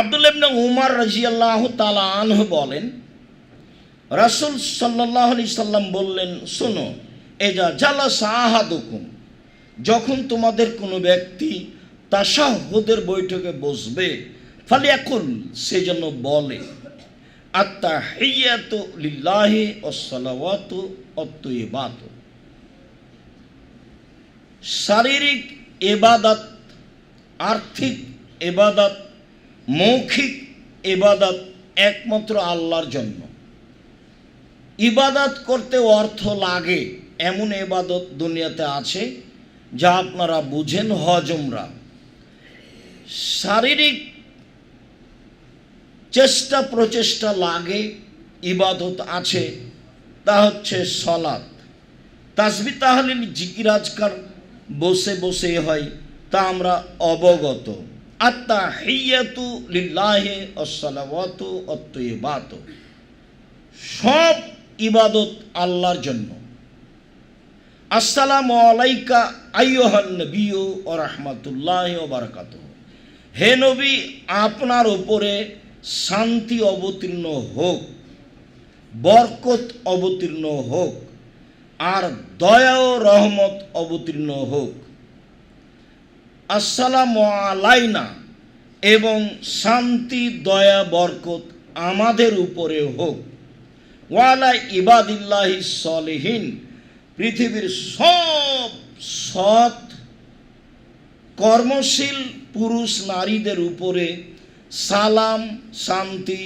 আব্দুল ইবনে উমার রাজিয়াল্লাহ তালা আনহ বলেন, রাসুল সাল্লাহ সাল্লাম বললেন, শোনো, এজা জালা সাহা সাহাদুকুম যখন তোমাদের কোনো ব্যক্তি তাসাহুদের বৈঠকে বসবে, ফালিয়াকুল, সে যেন বলে আত্মা হেয়াত লিল্লাহি অসলাওয়াত অত্যবাত শারীরিক এবাদত, আর্থিক এবাদত মৌখিক এবাদত একমাত্র আল্লাহর জন্য। ইবাদত করতে অর্থ লাগে এমন এবাদত দুনিয়াতে আছে যা আপনারা বুঝেন হজমরা শারীরিক চেষ্টা প্রচেষ্টা লাগে, ইবাদত আছে, তা হচ্ছে সলাৎ তাসবি তাহলে জিকিরাজকার বসে বসে হয়, তা আমরা অবগত। আত্মা সব ইবাদত আল্লাহর জন্য। আসসালামু আলাইকা আইয়হান নবিয়্যু ও রাহমাতুল্লাহ ও বারাকাতুহু। হে নবী, আপনার ওপরে শান্তি অবতীর্ণ হোক, বরকত অবতীর্ণ হোক, আর দয়া ও রহমত অবতীর্ণ হোক। আসসালামু আলাইনা। এবং শান্তি, দয়া, বরকত আমাদের উপরে হোক। ওয়ালা ইবাদিল্লাহি সলেহীন, পৃথিবীর সব সৎ, কর্মশীল পুরুষ নারীদের উপরে সালাম, শান্তি,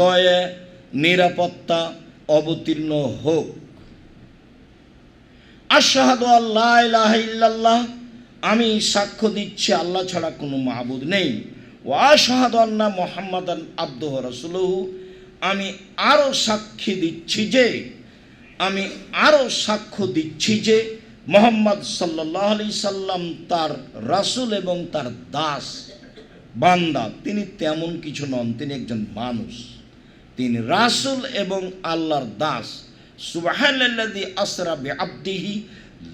দয়া, নিরাপত্তা অবতীর্ণ হোক। আশাহাদু আল্লাহ ইল্লাল্লাহ, আমি সাক্ষ্য দিচ্ছি, আল্লাহ ছাড়া কোনো মাহবুদ নেই। ও আশাহাদু আন্না মোহাম্মদান আব্দুহ রসুলহু। আমি আরও সাক্ষী দিচ্ছি যে, আমি আরও সাক্ষ্য দিচ্ছি যে, মোহাম্মদ সাল্লাহ আলি সাল্লাম তার রাসুল এবং তার দাস, বান্দা। তিনি তেমন কিছু নন, তিনি একজন মানুষ। তিনি রাসুল এবং আল্লাহর দাস। সুবাহান্লাদি আসরা বে আব্দিহি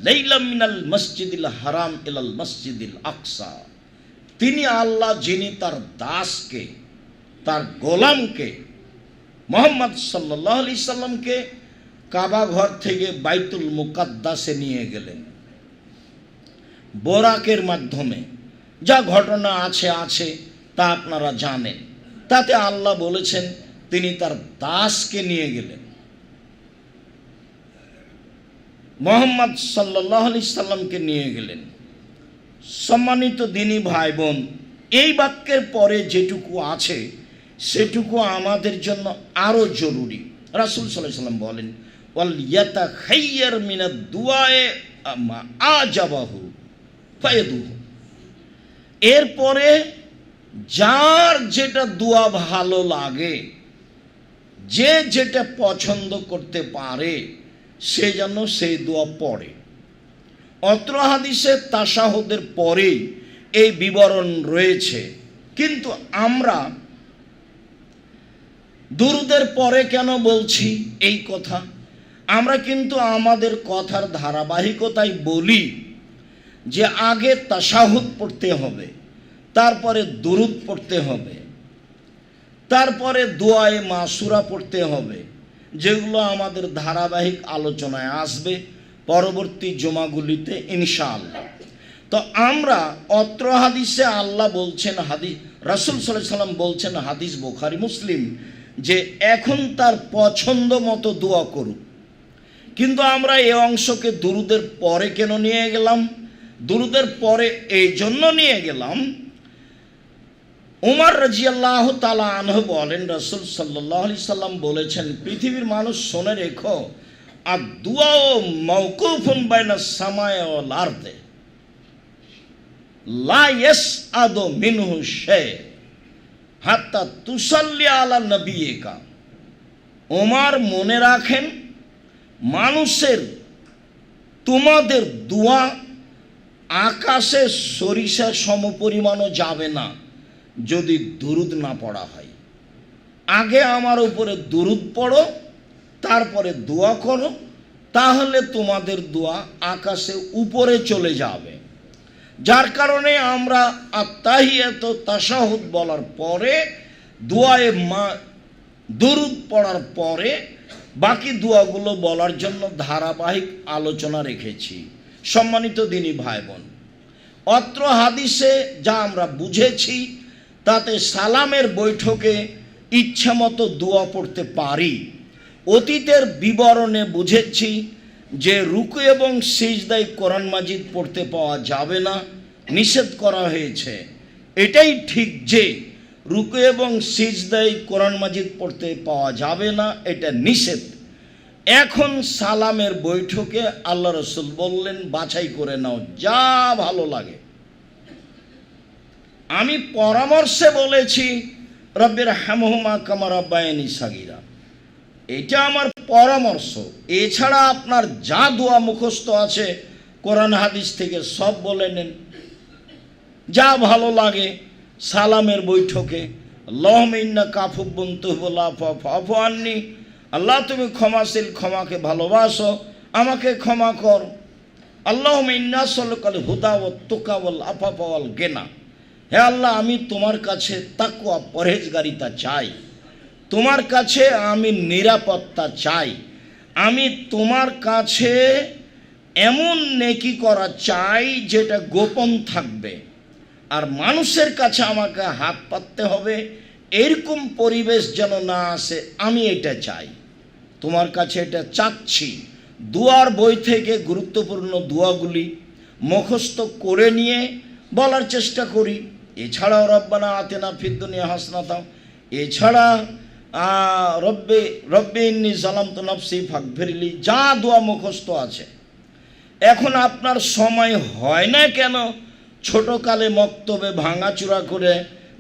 লাইলাম মিনাল মসজিদিল হারাম ইলাল মসজিদিল আকসা। তিনি আল্লাহ যিনি তার দাসকে, তার গোলামকে, মোহাম্মদ সাল্লাহ আলি সাল্লামকে কাবা ঘর থেকে বাইতুল মুকাদ্দাসে নিয়ে গেলেন। বোরাকের মাধ্যমে যা ঘটনা আছে আছে তা আপনারা জানেন। তাতে আল্লাহ বলেছেন, তিনি তার দাসকে নিয়ে গেলেন। মোহাম্মদ সাল্লাহ আলি সাল্লামকে নিয়ে গেলেন। সম্মানিত দিনী ভাই বোন এই বাক্যের পরে যেটুকু আছে, সেটুকু আমাদের জন্য আরও জরুরি। রাসুল সাল্লাহ সাল্লাম বলেন, ওয়াল ইয়াতা খাইয়ার মিনা দুয়ায়ে আ যাবাহু ফায়দুহু। এরপরে যার যেটা দোয়া ভালো লাগে, যে যেটা পছন্দ করতে পারে, সে যেন সেই দোয়া পড়ে। অত্র হাদিসে তাসাহদের পরেই এই বিবরণ রয়েছে। কিন্তু আমরা দুরুদের পরে কেন বলছি এই কথা? আমরা কিন্তু আমাদের কথার ধারাবাহিকতায় বলি যে আগে তাসাহুদ পড়তে হবে, তারপরে দুরুদ পড়তে হবে, তারপরে দোয়ায় মাসুরা পড়তে হবে, যেগুলো আমাদের ধারাবাহিক আলোচনায় আসবে। পরবর্তী জমাগুলিতে ইনশাআল্লাহ। তো আমরা অত্র হাদিসে আল্লাহ বলছেন হাদিস, রাসুল সাল্লাহ সাল্লাম বলছেন হাদিস বোখারি, মুসলিম, যে এখন তার পছন্দ মতো দোয়া করুক কিন্তু আমরা এই অংশকে দুরুদের পরে কেন নিয়ে গেলাম? দুরুদের পরে এই জন্য নিয়ে গেলাম, উমার রাজিয়াল্লাহ তালা আনহ বলেন, রসুল সাল্লাহ সাল্লাম বলেছেন, পৃথিবীর মানুষ শোনে রেখো আর দুয়া ও মৌকুফুন বাইনা সামায় লার্দে লা ইয়েস আদো মিনহু শে হাত্তা তুসাল্লি আলা নবিয়েকা। ওমার মনে রাখেন, মানুষের তোমাদের দোয়া আকাশে সরিষা সমপরিমাণও যাবে না, যদি দুরুদ না পড়া হয়। আগে আমার উপরে দুরুদ পড়ো তারপরে দোয়া করো, তাহলে তোমাদের দোয়া আকাশে উপরে চলে যাবে। যার কারণে আমরা আত্মাহিয়াত তাসাহুদ বলার পরে, দোয়ায়ে মা দরুদ পড়ার পরে বাকি দোয়াগুলো বলার জন্য ধারাবাহিক আলোচনা রেখেছি। সম্মানিত দিনী ভাই বোন অত্র হাদিসে যা আমরা বুঝেছি, তাতে সালামের বৈঠকে ইচ্ছামতো দোয়া পড়তে পারি। অতীতের বিবরণে বুঝেছি যে রুকু এবং সিজদাই কোরআন মাজিদ পড়তে পাওয়া যাবে না, নিষেধ করা হয়েছে। এটাই ঠিক যে রুকু এবং সিজদাই কোরআন মাজিদ পড়তে পাওয়া যাবে না, এটা নিষেধ। এখন সালামের বৈঠকে আল্লাহ রসুল বললেন, বাছাই করে নাও, যা ভালো লাগে। আমি পরামর্শে বলেছি, রব্বের হ্যামহুমা কামার আব্বায়নি সাগিরা। এটা আমার পরামর্শ। এছাড়া আপনার যা দোয়া মুখস্থ আছে, কোরআন হাদিস থেকে সব বলে নেন। যা ভালো লাগে, সালামের বৈঠকে লহমিন্না কাফুব্বন তুহবুল্লাহ আননি। আল্লাহ, তুমি ক্ষমাশীল, ক্ষমাকে ভালোবাসো, আমাকে ক্ষমা কর। আল্লাহ ইন্নাসল হুদা ও তোকাওয়াল আফাফাওয়াল গেনা। হে আল্লাহ, আমি তোমার কাছে তাকুয়া পরহেজগারিতা চাই। তোমার কাছে আমি নিরাপত্তা চাই। আমি তোমার কাছে এমন নেকি করা চাই যেটা গোপন থাকবে। আর মানুষের কাছে আমাকে হাত পাততে হবে। এরকম পরিবেশ যেন না আসে, আমি এটা চাই। তোমার কাছে এটা চাচ্ছি। দুয়ার বই থেকে গুরুত্বপূর্ণ দুয়াগুলি মুখস্থ করে নিয়ে বলার চেষ্টা করি। এছাড়াও রব্বানা আতেনা ফিদ্দুনিয়া হাসনাতাম এছাড়া রব্বে রব্বে ইন্নি জালাম তো নফসি ফাকভেরিলি যা দোয়া মুখস্থ আছে। এখন আপনার সময় হয় না কেন? ছোটকালে মক্তবে ভাঙাচুরা করে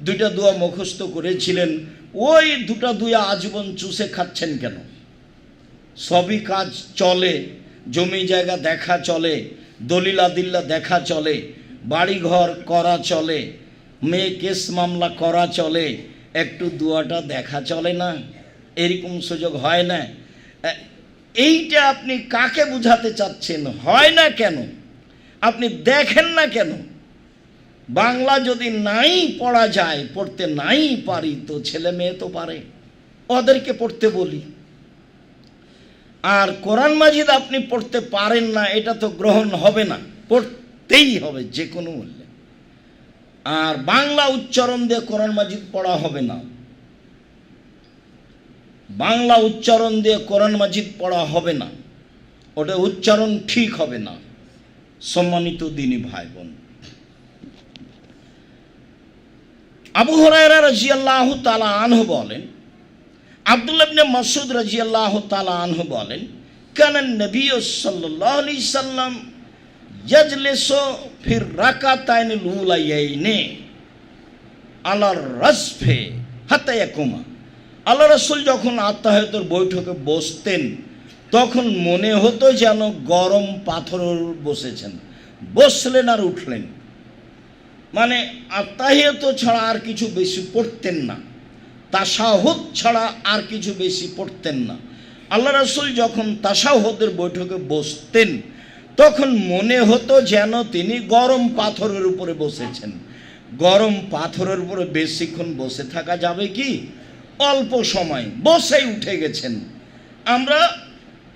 দুইটা দোয়া মুখস্থ করেছিলেন, ওই দুটা দুয়া আজীবন চুষে খাচ্ছেন কেন? সবই কাজ চলে, জমি জায়গা দেখা চলে, দলিলা দিল্লা দেখা চলে, বাড়িঘর করা চলে, মেয়ে কেস মামলা করা চলে একটু দুয়াটা দেখা চলে না, এরকম সুযোগ হয় না। এইটা আপনি কাকে বুঝাতে চাচ্ছেন? হয় না কেন? আপনি দেখেন না কেন? বাংলা যদি নাই পড়া যায়, পড়তে নাই পারি, তো ছেলে মেয়ে তো পারে। ওদেরকে পড়তে বলি। আর কোরআন মাজিদ আপনি পড়তে পারেন না, এটা তো গ্রহণ হবে না। পড়তেই হবে যে কোনো মূল্যে। আর বাংলা উচ্চারণ দিয়ে কোরআন মাজিদ পড়া হবে না। বাংলা উচ্চারণ দিয়ে কোরআন মাজিদ পড়া হবে না। ওটা উচ্চারণ ঠিক হবে না। সম্মানিত দিনী ভাই বোন আবু হরাইরা রাজিয়াল্লাহু তাআলা আনহু বলেন, আব্দুল্লাহ ইবনে মাসুদ রাজিয়াল্লাহু তাআলা আনহু বলেন কান নবী সাল্লাল্লাহু আলাইহি সাল্লাম ইয়াজলিসু ফির রাকাতাইন লুলাইয়াইনে আলার রাসফে হাত্তা ইয়াকুমা আল্লাহ রাসূল যখন আত্মাহতের বৈঠকে বসতেন, তখন মনে হতো যেন গরম উপর বসেছেন। বসলেন আর উঠলেন। মানে আত্মাহিয়ত ছাড়া আর কিছু বেশি পড়তেন না। তাসাহদ ছাড়া আর কিছু বেশি পড়তেন না। আল্লাহ রাসুল যখন তাসাহদের বৈঠকে বসতেন তখন মনে হতো যেন তিনি গরম পাথরের উপরে বসেছেন। গরম পাথরের উপরে বেশিক্ষণ বসে থাকা যাবে কি? অল্প সময়, বসেই উঠে গেছেন। আমরা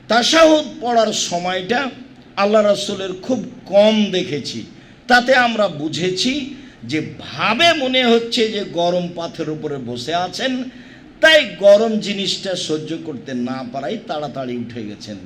তাসাহুদ পড়ার সময়টা আল্লাহ রাসুলের খুব কম দেখেছি। তাতে আমরা বুঝেছি যে ভাবে মনে হচ্ছে যে গরম পাথরের উপরে বসে আছেন, তাই গরম জিনিসটা সহ্য করতে না পারাই তাড়াতাড়ি উঠে গেছেন।